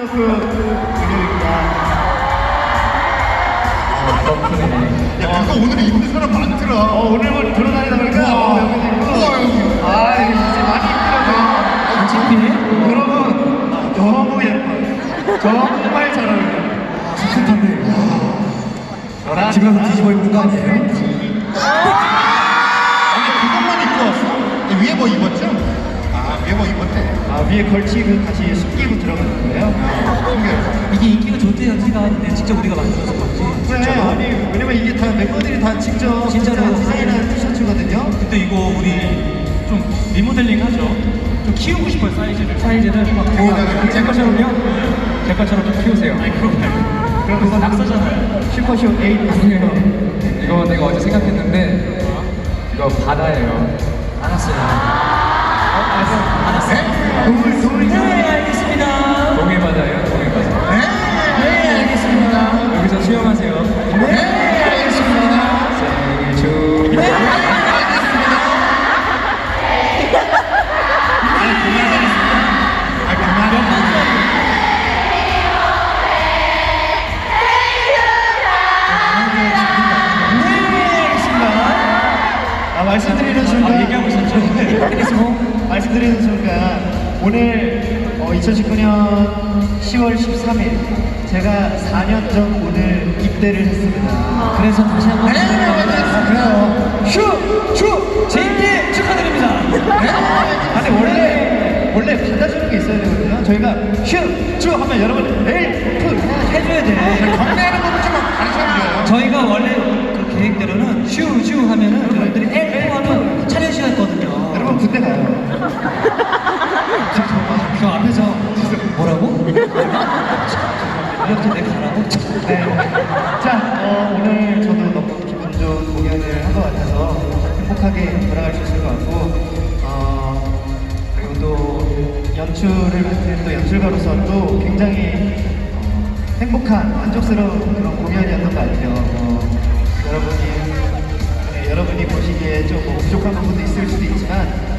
그 금요일입니다. 야, 그거 오늘 입는 사람 많더라. 어, 오늘 뭐 돌아다니다 보니까 우와. 어, 여기도 있고. 우와, 여기. 아, 이제 많이 있더라고요. 창피해? 여러분, 아, 너무 예뻐요. 정말 잘 어울려요. 착한데. 저랑 집에 가서 뒤집어 입는 거 아니에요? 아니, 그것만 입고 왔어? 야, 위에 뭐 입었죠? 아, 위에 걸치고 다시 숙이고 들어가는 거예요. 이게 인기가 좋대요. 제가 하는데 직접 우리가 만들어서 그런지. 네, 아니, 왜냐면 이게 다 멤버들이 다 직접 진짜로. 디자인한 티셔츠거든요. 근데 이거 우리 좀 리모델링 하죠. 좀 키우고 싶어요 사이즈를. 사이즈는 막 오, 제 것처럼요? 제 것처럼 좀 키우세요. 아니 그런 말고. 그럼 그거 낙서잖아요. 슈퍼쇼 8 아니에요. 이거 내가 어제 생각했는데 이거 바다예요. 알았어요. 네, 말씀드리는 순간. 아, 얘기하고 있었죠. 알겠습니다. 말씀드리는 순간 오늘 어, 2019년 10월 13일 제가 4년 전 오늘 입대를 했습니다. 그래서 다시 한번 네, 아, 그래요. 슈! 슈! 제입대 축하드립니다. 아니 원래 원래 받아주는 게 있어야 되거든요. 저희가 슈! 슈! 하면 여러분 에이! 푸! 해줘야 돼. 경례하는 거좀 가르쳐줘요. 저희가 원래 그 계획대로는 슈! 슈! 하면은 여러분들이 엘! 엘! 군대 가요. 그 앞에서 뭐라고? 이렇게 내 가라고? 네. 자, 어, 오늘 저도 너무 기분 좋은 공연을 한 것 같아서 행복하게 돌아갈 수 있을 것 같고, 어, 그리고 또 연출을 맡은 또 연출가로서 또 굉장히 어, 행복한, 만족스러운 그런 공연이었던 것 같아요. 어, 여러분이, 네, 여러분이 보시기에 좀 뭐 부족한 부분도 있을 수도 있지만, 어,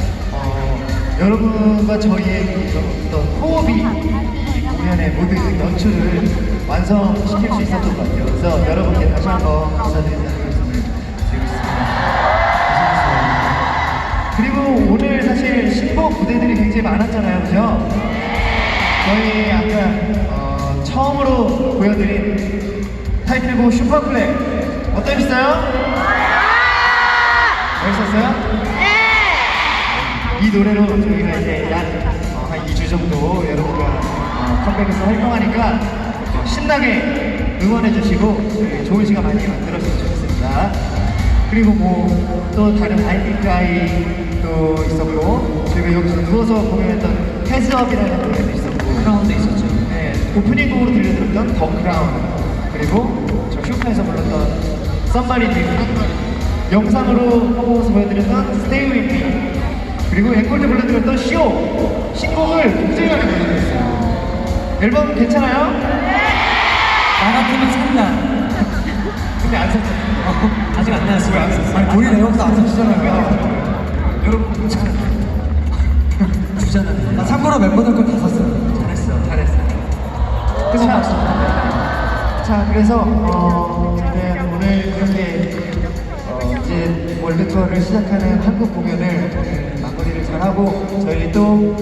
여러분과 저희의 그 어떤 호흡이 이 공연의 모든 연출을 완성시킬 수 있었던 것 같아요. 그래서 여러분께 다시 한번 감사드린다는 말씀을 드리고 있습니다. 그리고 오늘 사실 신곡 무대들이 굉장히 많았잖아요. 그죠? 저희 아까 어, 처음으로 보여드린 타이틀곡 슈퍼플레이 어떠셨어요? 멋있었어요? 이 노래로 저희가 이제 약한 2주 정도 여러분과 어, 컴백해서 활동하니까 어, 신나게 응원해주시고 저희 좋은 시간 많이 만들었으면 좋겠습니다. 그리고 뭐 또 다른 아이피크아이도 있었고 저희가 여기서 누워서 공연했던 헤즈업이라는 노래도 있었고 크라운도 있었죠. 네, 오프닝 곡으로 들려드렸던 더 크라운 그리고 저 쇼파에서 불렀던 썸바리님 영상으로 퍼포먼스 보여드렸던 스테이 윈미 그리고 앵콜 때 불러드렸던 쇼 신곡을 굉장히 많이 보여드렸어요 앨범 괜찮아요? 나 같으면 산다. 근데 안 샀잖아요 아직 안 나왔어요. 왜안 썼어요? 아니, 본인 내용도 안 샀잖아요. 여러분 괜찮아요 주잖아요. 나 참고로 멤버들 걸 다 샀어요. 잘했어, 잘했어. 뜨거운 박수 자 그래서 어, 저는 오늘 이렇게 어, 이제 월드 투어를 시작하는 한국 공연을 잘하고 저희 또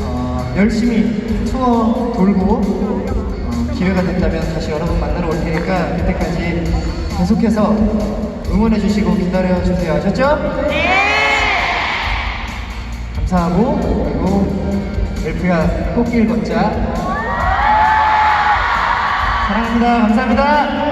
어, 열심히 투어 돌고 어, 기회가 된다면 다시 여러분 만나러 올 테니까 그때까지 계속해서 응원해 주시고 기다려 주세요 아셨죠? 감사하고 그리고 엘프야 꽃길 걷자 사랑합니다. 감사합니다.